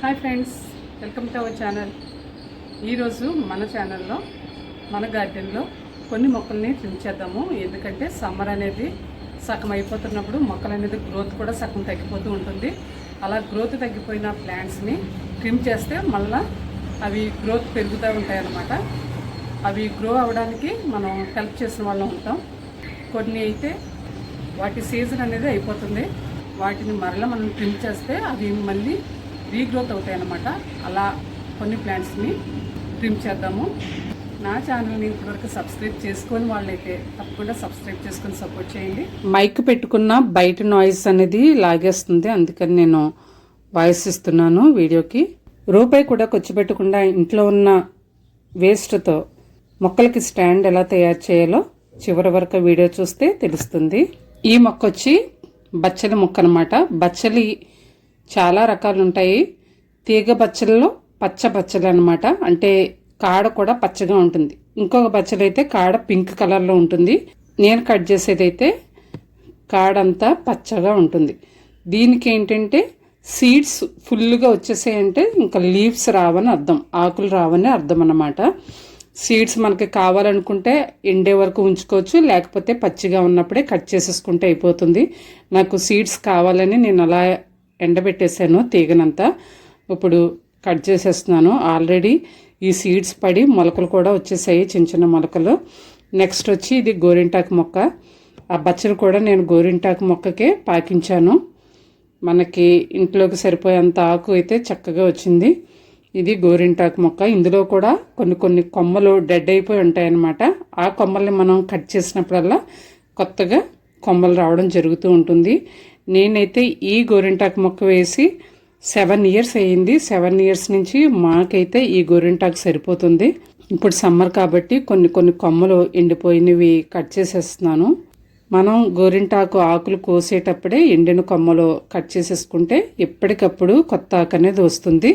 Hi friends welcome to our channel. ఈరోజు మన ఛానల్లో మన గార్డెన్లో కొన్ని మొక్కల్ని ట్రిమ్ చేద్దాము. ఎందుకంటే సమ్మర్ అనేది సగం అయిపోతున్నప్పుడు మొక్కలు అనేది గ్రోత్ కూడా సగం తగ్గిపోతూ ఉంటుంది. అలా గ్రోత్ తగ్గిపోయిన ప్లాంట్స్ని ట్రిమ్ చేస్తే మళ్ళీ అవి గ్రోత్ పెరుగుతూ ఉంటాయి అన్నమాట అవి గ్రో అవ్వడానికి మనం హెల్ప్ చేసిన వాళ్ళం ఉంటాం కొన్ని అయితే వాటి సీజన్ అనేది అయిపోతుంది. వాటిని మరలా మనం ట్రిమ్ చేస్తే అవి మళ్ళీ రీగ్రోత్ అవుతాయి అన్నమాట అలా కొన్ని ప్లాంట్స్ని ట్రిమ్ చేద్దాము. నా ఛానల్ని ఇప్పటివరకు సబ్స్క్రైబ్ చేసుకొని వాళ్ళైతే తప్పకుండా సబ్స్క్రైబ్ చేసుకొని సపోర్ట్ చేయండి. మైక్ పెట్టుకున్న బయట నాయిస్ అనేది లాగేస్తుంది. అందుకని నేను వాయిస్ ఇస్తున్నాను వీడియోకి. రూపాయి కూడా ఖర్చు పెట్టకుండా ఇంట్లో ఉన్న వేస్ట్తో మొక్కలకి స్టాండ్ ఎలా తయారు చేయాలో చివరి వరకు వీడియో చూస్తే తెలుస్తుంది. ఈ మొక్క వచ్చి బచ్చలి మొక్క అనమాట బచ్చలి చాలా రకాలు ఉంటాయి తీగ బచ్చలలో పచ్చ బచ్చలు అనమాట అంటే కాడ కూడా పచ్చగా ఉంటుంది. ఇంకొక బచ్చలు అయితే కాడ పింక్ కలర్లో ఉంటుంది. నేను కట్ చేసేదైతే కాడంతా పచ్చగా ఉంటుంది. దీనికి ఏంటంటే సీడ్స్ ఫుల్గా వచ్చేసాయంటే ఇంకా లీవ్స్ రావని అర్థం. ఆకులు రావని అర్థం అన్నమాట సీడ్స్ మనకి కావాలనుకుంటే ఎండే వరకు ఉంచుకోవచ్చు. లేకపోతే పచ్చిగా ఉన్నప్పుడే కట్ చేసేసుకుంటే అయిపోతుంది. నాకు సీడ్స్ కావాలని నేను అలా ఎండబెట్టేశాను తీగనంతా. ఇప్పుడు కట్ చేసేస్తున్నాను. ఆల్రెడీ ఈ సీడ్స్ పడి మొలకలు కూడా వచ్చేసాయి చిన్న చిన్న మొలకలు. నెక్స్ట్ వచ్చి ఇది గోరింటాకు మొక్క. ఆ బచ్చలు కూడా నేను గోరింటాకు మొక్కకే పాకించాను. మనకి ఇంట్లోకి సరిపోయేంత ఆకు అయితే చక్కగా వచ్చింది. ఇది గోరింటాకు మొక్క. ఇందులో కూడా కొన్ని కొన్ని కొమ్మలు డెడ్ అయిపోయి ఉంటాయన్నమాట. ఆ కొమ్మల్ని మనం కట్ చేసినప్పుడల్లా కొత్తగా కొమ్మలు రావడం జరుగుతూ ఉంటుంది. నేనైతే ఈ గోరింటాకు మొక్క వేసి సెవెన్ ఇయర్స్ అయ్యింది. సెవెన్ ఇయర్స్ నుంచి మాకైతే ఈ గోరింటాకు సరిపోతుంది. ఇప్పుడు సమ్మర్ కాబట్టి కొన్ని కొన్ని కొమ్మలు ఎండిపోయినవి కట్ చేసేస్తున్నాను. మనం గోరింటాకు ఆకులు కోసేటప్పుడే ఎండిన కొమ్మలు కట్ చేసేసుకుంటే ఎప్పటికప్పుడు కొత్త ఆకు అనేది వస్తుంది.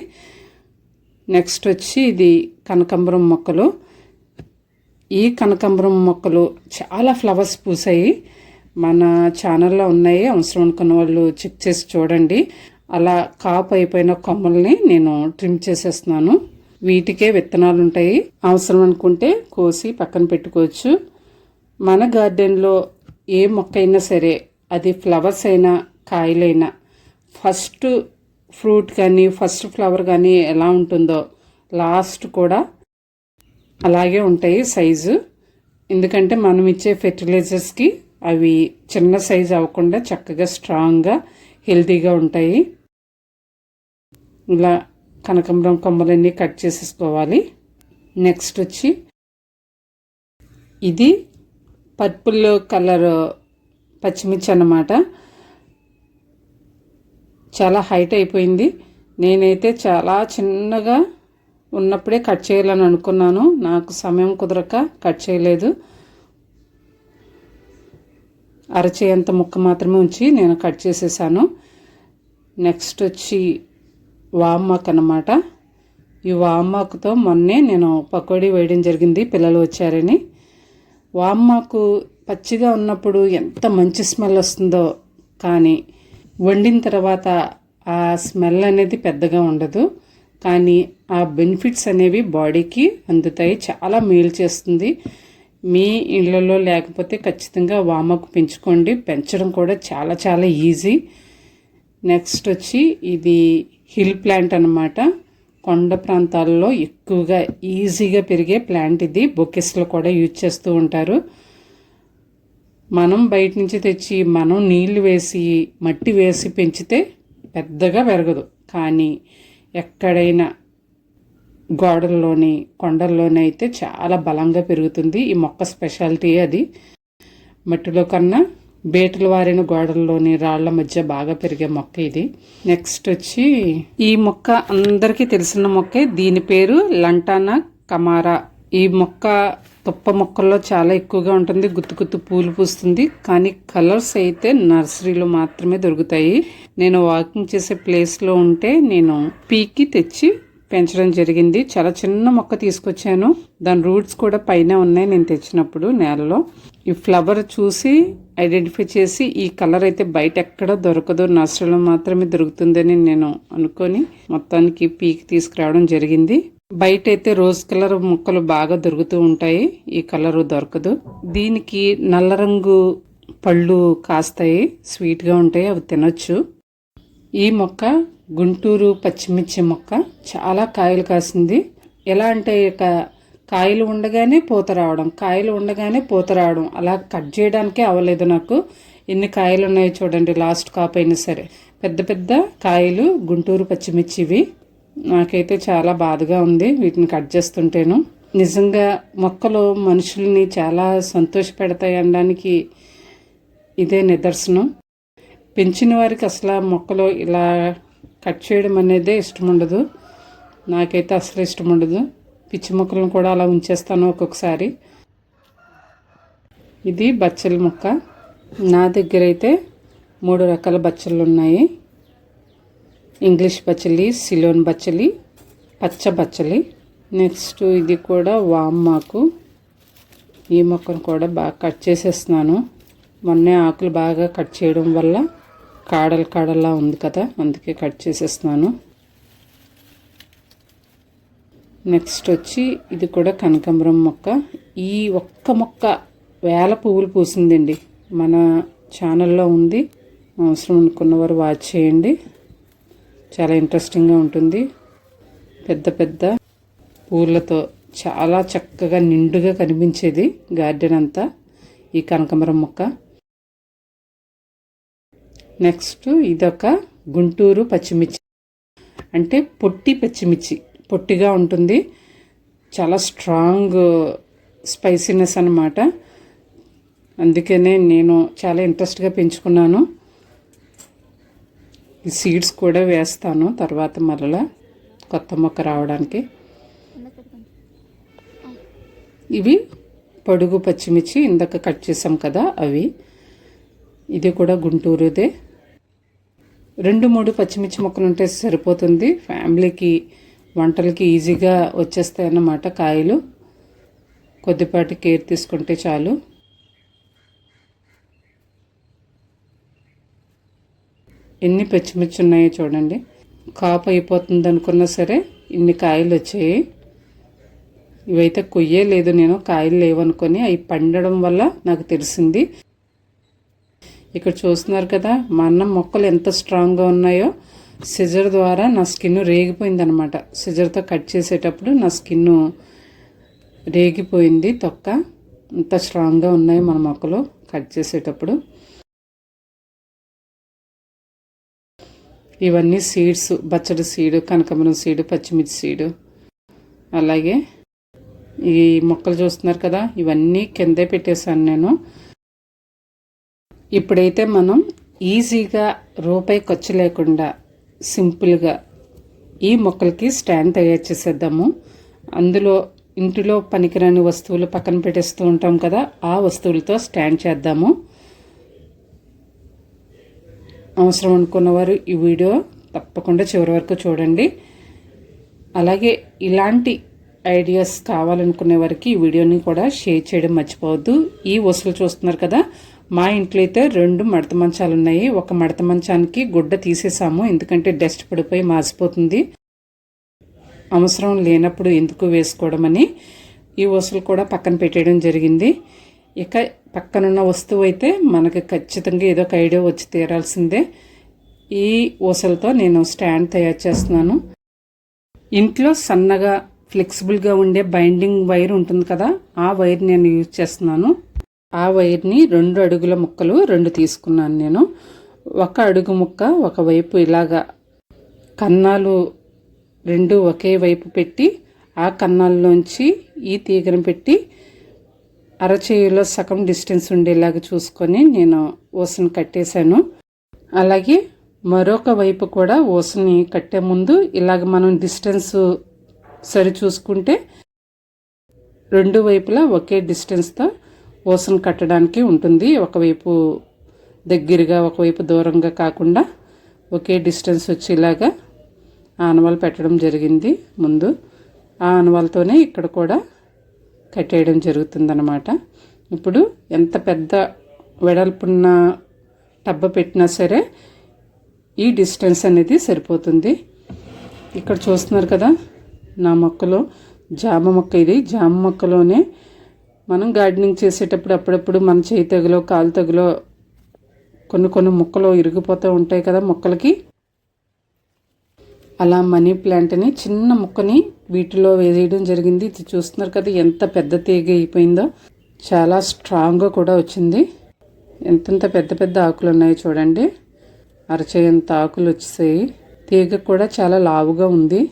నెక్స్ట్ వచ్చి ఇది కనకాంబరం మొక్కలు. ఈ కనకాంబరం మొక్కలు చాలా ఫ్లవర్స్ పూసాయి. మన ఛానల్లో ఉన్నాయి. అవసరం అనుకున్న వాళ్ళు చెక్ చేసి చూడండి. అలా కాపు అయిపోయిన కొమ్మల్ని నేను ట్రిమ్ చేసేస్తున్నాను. వీటికే విత్తనాలు ఉంటాయి. అవసరం అనుకుంటే కోసి పక్కన పెట్టుకోవచ్చు. మన గార్డెన్లో ఏ మొక్క అయినా సరే అది ఫ్లవర్స్ అయినా కాయలైనా ఫస్ట్ ఫ్రూట్ కానీ ఫస్ట్ ఫ్లవర్ కానీ ఎలా ఉంటుందో లాస్ట్ కూడా అలాగే ఉంటాయి సైజు ఎందుకంటే మనం ఇచ్చే ఫెర్టిలైజర్స్కి అవి చిన్న సైజు అవ్వకుండా చక్కగా స్ట్రాంగ్గా హెల్తీగా ఉంటాయి. ఇలా కనకంబరం కొమ్మలన్నీ కట్ చేసేసుకోవాలి. నెక్స్ట్ వచ్చి ఇది పర్పుల్ కలర్ పచ్చిమిర్చి అన్నమాట. చాలా హైట్ అయిపోయింది. నేనైతే చాలా చిన్నగా ఉన్నప్పుడే కట్ చేయాలని అనుకున్నాను. నాకు సమయం కుదరక కట్ చేయలేదు. అరచేయంత ముక్క మాత్రమే ఉంచి నేను కట్ చేసేసాను. నెక్స్ట్ వచ్చి వామ్మాక్ అనమాట ఈ వామ్మాక్తో మొన్నే నేను పకోడీ వేయడం జరిగింది పిల్లలు వచ్చారని. వామ్మాకు పచ్చిగా ఉన్నప్పుడు ఎంత మంచి స్మెల్ వస్తుందో కానీ వండిన తర్వాత ఆ స్మెల్ అనేది పెద్దగా ఉండదు. కానీ ఆ బెనిఫిట్స్ అనేవి బాడీకి అందుతాయి చాలా మేలు చేస్తుంది. మీ ఇళ్ళలో లేకపోతే ఖచ్చితంగా వామకు పెంచుకోండి. పెంచడం కూడా చాలా చాలా ఈజీ. నెక్స్ట్ వచ్చి ఇది హిల్ ప్లాంట్ అనమాట కొండ ప్రాంతాల్లో ఎక్కువగా ఈజీగా పెరిగే ప్లాంట్ ఇది. బొకెస్లో కూడా యూజ్ చేస్తూ ఉంటారు. మనం బయట నుంచి తెచ్చి మనం నీళ్ళు వేసి మట్టి వేసి పెంచితే పెద్దగా పెరగదు. కానీ ఎక్కడైనా గోడల్లోని కొండల్లోని అయితే చాలా బలంగా పెరుగుతుంది ఈ మొక్క స్పెషాలిటీ అది. మట్టిలో కన్నా బేటలు వారిన గోడల్లోని రాళ్ళ మధ్య బాగా పెరిగే మొక్క ఇది. నెక్స్ట్ వచ్చి ఈ మొక్క అందరికీ తెలిసిన మొక్కే దీని పేరు లంటానా కమారా. ఈ మొక్క తుప్ప మొక్కల్లో చాలా ఎక్కువగా ఉంటుంది గుత్తు గుత్తు పూలు పూస్తుంది కానీ కలర్స్ అయితే నర్సరీలో మాత్రమే దొరుకుతాయి. నేను వాకింగ్ చేసే ప్లేస్లో ఉంటే నేను పీకి తెచ్చి పెంచడం జరిగింది. చాలా చిన్న మొక్క తీసుకొచ్చాను. దాని రూట్స్ కూడా పైన ఉన్నాయి నేను తెచ్చినప్పుడు నేలలో. ఈ ఫ్లవర్ చూసి ఐడెంటిఫై చేసి ఈ కలర్ అయితే బయట ఎక్కడ దొరకదు. నర్సరీలో మాత్రమే దొరుకుతుందని నేను అనుకొని మొత్తానికి పీకి తీసుకురావడం జరిగింది. బయట అయితే రోజ్ కలర్ మొక్కలు బాగా దొరుకుతూ ఉంటాయి. ఈ కలర్ దొరకదు. దీనికి నల్ల రంగు పళ్ళు కాస్తాయి. స్వీట్గా ఉంటాయి. అవి తినొచ్చు. ఈ మొక్క గుంటూరు పచ్చిమిర్చి మొక్క చాలా కాయలు కాసింది. ఎలా అంటే ఇక కాయలు ఉండగానే పూత రావడం కాయలు ఉండగానే పూత రావడం. అలా కట్ చేయడానికే అవ్వలేదు నాకు. ఎన్ని కాయలు ఉన్నాయో చూడండి లాస్ట్ కాప్ అయినా సరే. పెద్ద పెద్ద కాయలు గుంటూరు పచ్చిమిర్చివి నాకైతే చాలా బాధగా ఉంది వీటిని కట్ చేస్తుంటేను. నిజంగా మొక్కలు మనుషుల్ని చాలా సంతోషపెడతాయి అనడానికి ఇదే నిదర్శనం. పెంచిన వారికి అసలు మొక్కలు ఇలా కట్ చేయడం అనేదే ఇష్టం ఉండదు నాకైతే అసలు ఇష్టం ఉండదు పిచ్చి మొక్కలను కూడా అలా ఉంచేస్తాను ఒక్కొక్కసారి. ఇది బచ్చల మొక్క. నా దగ్గర అయితే మూడు రకాల బచ్చలు ఉన్నాయి ఇంగ్లీష్ బచ్చలి సిలోన్ బచ్చలి పచ్చ బచ్చలి. నెక్స్ట్ ఇది కూడా వామ్మాకు ఈ మొక్కను కూడా బాగా కట్ చేసేస్తున్నాను. మొన్నే ఆకులు బాగా కట్ చేయడం వల్ల కాడలు కాడల్లా ఉంది కదా అందుకే కట్ చేసేస్తున్నాను. నెక్స్ట్ వచ్చి ఇది కూడా కనకాంబరం మొక్క. ఈ ఒక్క మొక్క వేల పువ్వులు పూసిందండి. మన ఛానల్లో ఉంది. అవసరం అనుకున్నవారు వాచ్ చేయండి. చాలా ఇంట్రెస్టింగ్గా ఉంటుంది. పెద్ద పెద్ద పూలతో చాలా చక్కగా నిండుగా కనిపించేది గార్డెన్ అంతా ఈ కనకాంబరం మొక్క. నెక్స్ట్ ఇదొక గుంటూరు పచ్చిమిర్చి. అంటే పొట్టి పచ్చిమిర్చి. పొట్టిగా ఉంటుంది. చాలా స్ట్రాంగ్ స్పైసీనెస్ అనమాట అందుకనే నేను చాలా ఇంట్రెస్ట్గా పెంచుకున్నాను. ఈ సీడ్స్ కూడా వేస్తాను తర్వాత మరలా కొత్త మొక్క రావడానికి. ఇవి పొడుగు పచ్చిమిర్చి ఇందాక కట్ చేసాం కదా అవి. ఇది కూడా గుంటూరుదే. రెండు మూడు పచ్చిమిర్చి మొక్కలు ఉంటే సరిపోతుంది. ఫ్యామిలీకి వంటలకి ఈజీగా వచ్చేస్తాయి అన్నమాట కాయలు. కొద్దిపాటి కేర్ తీసుకుంటే చాలు. ఎన్ని పచ్చిమిర్చి ఉన్నాయో చూడండి. కాపు అయిపోతుంది అనుకున్నా సరే ఇన్ని కాయలు వచ్చాయి. ఇవైతే కొయ్యే లేదు నేను కాయలు లేవనుకొని అవి పండడం వల్ల నాకు తెలిసింది. ఇక్కడ చూస్తున్నారు కదా మా అన్నం మొక్కలు ఎంత స్ట్రాంగ్గా ఉన్నాయో సిజర్ ద్వారా నా స్కిన్ రేగిపోయిందనమాట సిజర్తో కట్ చేసేటప్పుడు నా స్కిన్ రేగిపోయింది తొక్క. అంత స్ట్రాంగ్గా ఉన్నాయి మన మొక్కలు కట్ చేసేటప్పుడు. ఇవన్నీ సీడ్స్ బచ్చడి సీడు కనకమరం సీడు పచ్చిమిర్చి సీడు అలాగే ఈ మొక్కలు చూస్తున్నారు కదా ఇవన్నీ కిందే పెట్టేశాను నేను. ఇప్పుడైతే మనం ఈజీగా రూపాయి ఖర్చు లేకుండా సింపుల్గా ఈ మొక్కలకి స్టాండ్ తయారు చేసేద్దాము. అందులో ఇంటిలో పనికిరాని వస్తువులు పక్కన పెట్టేస్తూ ఉంటాం కదా ఆ వస్తువులతో స్టాండ్ చేద్దాము. అవసరం అనుకున్నవారు ఈ వీడియో తప్పకుండా చివరి వరకు చూడండి. అలాగే ఇలాంటి ఐడియాస్ కావాలనుకునే వారికి ఈ వీడియోని కూడా షేర్ చేయడం మర్చిపోవద్దు. ఈ వస్తువులు చూస్తున్నారు కదా మా ఇంట్లో అయితే రెండు మడత మంచాలు ఉన్నాయి. ఒక మడత మంచానికి గుడ్డ తీసేసాము. ఎందుకంటే డస్ట్ పడిపోయి మాసిపోతుంది. అవసరం లేనప్పుడు ఎందుకు వేసుకోవడమని ఈ వస్తువులు కూడా పక్కన పెట్టేయడం జరిగింది. ఇక పక్కనున్న వస్తువు అయితే మనకి ఖచ్చితంగా ఏదో ఒక ఐడియా వచ్చి తీరాల్సిందే. ఈ ఊసలతో నేను స్టాండ్ తయారు చేస్తున్నాను. ఇంట్లో సన్నగా ఫ్లెక్సిబుల్గా ఉండే బైండింగ్ వైర్ ఉంటుంది కదా ఆ వైర్ నేను యూజ్ చేస్తున్నాను. ఆ వైర్ని రెండు అడుగుల ముక్కలు రెండు తీసుకున్నాను నేను. ఒక అడుగు ముక్క ఒకవైపు ఇలాగా కన్నాలు రెండు ఒకే వైపు పెట్టి ఆ కన్నాల్లోంచి ఈ తీగను పెట్టి అరచేయిలో సగం డిస్టెన్స్ ఉండేలాగా చూసుకొని నేను ఊసను కట్టేశాను. అలాగే మరొక వైపు కూడా ఊసని కట్టే ముందు ఇలాగ మనం డిస్టెన్స్ సరి చూసుకుంటే రెండు వైపులా ఒకే డిస్టెన్స్తో ఊసను కట్టడానికి ఉంటుంది. ఒకవైపు దగ్గరగా ఒకవైపు దూరంగా కాకుండా ఒకే డిస్టెన్స్ వచ్చేలాగా ఆనవాలు పెట్టడం జరిగింది ముందు. ఆ ఆనవాలతోనే ఇక్కడ కూడా కట్టేయడం జరుగుతుందన్నమాట. ఇప్పుడు ఎంత పెద్ద వెడల్పున్న టబ్బ పెట్టినా సరే ఈ డిస్టెన్స్ అనేది సరిపోతుంది. ఇక్కడ చూస్తున్నారు కదా నా మొక్కలో జామ మొక్క ఇది. జామ మొక్కలోనే మనం గార్డెనింగ్ చేసేటప్పుడు అప్పుడప్పుడు మన చేయి తగులో కాలు తగులో కొన్ని కొన్ని మొక్కలు ఇరిగిపోతూ ఉంటాయి కదా మొక్కలకి. అలా మనీ ప్లాంట్ని చిన్న ముక్కని వీటిలో వేసేయడం జరిగింది. ఇది చూస్తున్నారు కదా ఎంత పెద్ద తీగ అయిపోయిందో. చాలా స్ట్రాంగ్గా కూడా వచ్చింది. ఎంతెంత పెద్ద పెద్ద ఆకులు ఉన్నాయో చూడండి. అరచేయంత ఆకులు వచ్చేసాయి. తీగ కూడా చాలా లావుగా ఉంది.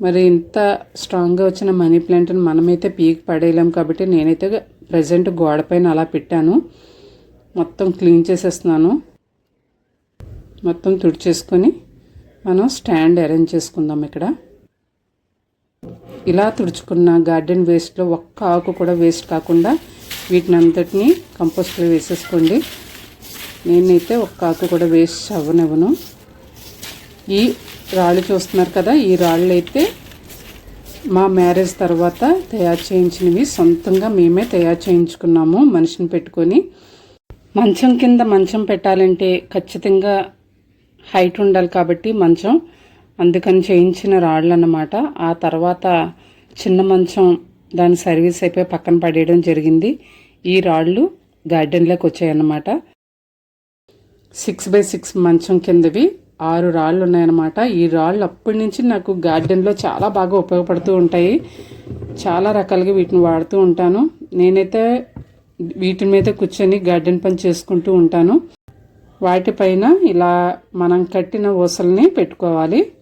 మరి ఇంత స్ట్రాంగ్గా వచ్చిన మనీ ప్లాంట్ని మనమైతే పీక్ పడేయలేం కాబట్టి నేనైతే ప్రజెంట్ గోడ పైన అలా పెట్టాను. మొత్తం క్లీన్ చేసేస్తున్నాను. మొత్తం తుడిచేసుకొని మనం స్టాండ్ అరేంజ్ చేసుకుందాం ఇక్కడ. ఇలా తుడుచుకున్న గార్డెన్ వేస్ట్లో ఒక్క ఆకు కూడా వేస్ట్ కాకుండా వీటిని అంతటినీ కంపోస్ట్లో వేసేసుకోండి. నేనైతే ఒక్క ఆకు కూడా వేస్ట్ అవ్వనివ్వను. ఈ రాళ్ళు చూస్తున్నారు కదా ఈ రాళ్ళు అయితే మా మ్యారేజ్ తర్వాత తయారు చేయించినవి సొంతంగా మేమే తయారు చేయించుకున్నాము మనిషిని పెట్టుకొని. మంచం కింద మంచం పెట్టాలంటే ఖచ్చితంగా హైట్ ఉండాలి కాబట్టి మంచం. అందుకని చేయించిన రాళ్ళు అన్నమాట ఆ తర్వాత చిన్న మంచం దాని సర్వీస్ అయిపోయి పక్కన పడేయడం జరిగింది. ఈ రాళ్ళు గార్డెన్లోకి వచ్చాయన్నమాట. సిక్స్ బై సిక్స్ మంచం కిందవి. ఆరు రాళ్ళు ఉన్నాయన్నమాట. ఈ రాళ్ళు అప్పటి నుంచి నాకు గార్డెన్లో చాలా బాగా ఉపయోగపడుతూ ఉంటాయి. చాలా రకాలుగా వీటిని వాడుతూ ఉంటాను. నేనైతే వీటి మీద కూర్చొని గార్డెన్ పని చేసుకుంటూ ఉంటాను. వాటిపైన ఇలా మనం కట్టిన ఊసల్ని పెట్టుకోవాలి.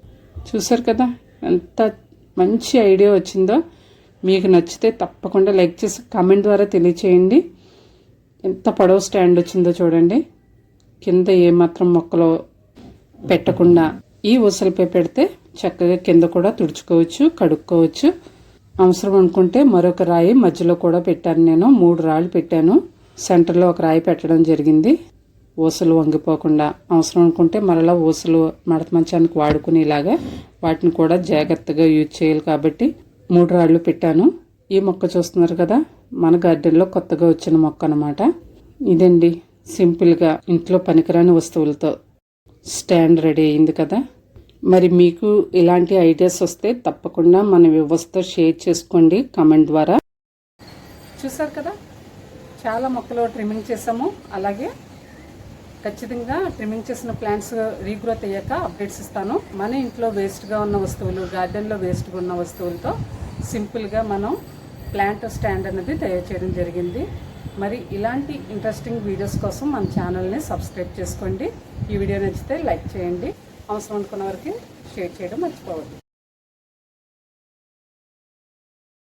చూసారు కదా? ఎంత మంచి ఐడియా వచ్చిందో. మీకు నచ్చితే తప్పకుండా లైక్ చేసి కామెంట్ ద్వారా తెలియచేయండి. ఎంత పొడవు స్టాండ్ వచ్చిందో చూడండి. కింద ఏమాత్రం మొక్కలో పెట్టకుండా ఈ ఉసలిపై పెడితే చక్కగా కింద కూడా తుడుచుకోవచ్చు కడుక్కోవచ్చు. అవసరం అనుకుంటే మరొక రాయి మధ్యలో కూడా పెట్టాను నేను. మూడు రాళ్ళు పెట్టాను. సెంటర్లో ఒక రాయి పెట్టడం జరిగింది. ఊసలు వంగిపోకుండా. అవసరం అనుకుంటే మరలా ఊసలు మడత మంచానికి వాడుకునేలాగా వాటిని కూడా జాగ్రత్తగా యూజ్ చేయాలి కాబట్టి మూడు రాళ్ళు పెట్టాను. ఈ మొక్క చూస్తున్నారు కదా మన గార్డెన్లో కొత్తగా వచ్చిన మొక్క అనమాట ఇదండి సింపుల్గా ఇంట్లో పనికిరాని వస్తువులతో స్టాండ్ రెడీ అయింది కదా. మరి మీకు ఇలాంటి ఐడియాస్ వస్తే తప్పకుండా మన వ్యవస్థ షేర్ చేసుకోండి కామెంట్ ద్వారా. చూసారు కదా? చాలా మొక్కలు ట్రిమ్మింగ్ చేసాము. అలాగే ఖచ్చితంగా ట్రిమ్మింగ్ చేసిన ప్లాంట్స్ రీగ్రోత్ అయ్యాక అప్డేట్స్ ఇస్తాను. మన ఇంట్లో వేస్ట్గా ఉన్న వస్తువులు గార్డెన్లో వేస్ట్గా ఉన్న వస్తువులతో సింపుల్గా మనం ప్లాంట్ స్టాండ్ అనేది తయారు చేయడం జరిగింది. మరి ఇలాంటి ఇంట్రెస్టింగ్ వీడియోస్ కోసం మన ఛానల్ని సబ్స్క్రైబ్ చేసుకోండి. ఈ వీడియో నచ్చితే లైక్ చేయండి. అవసరం అనుకున్న వరకు షేర్ చేయడం మర్చిపోవద్దు.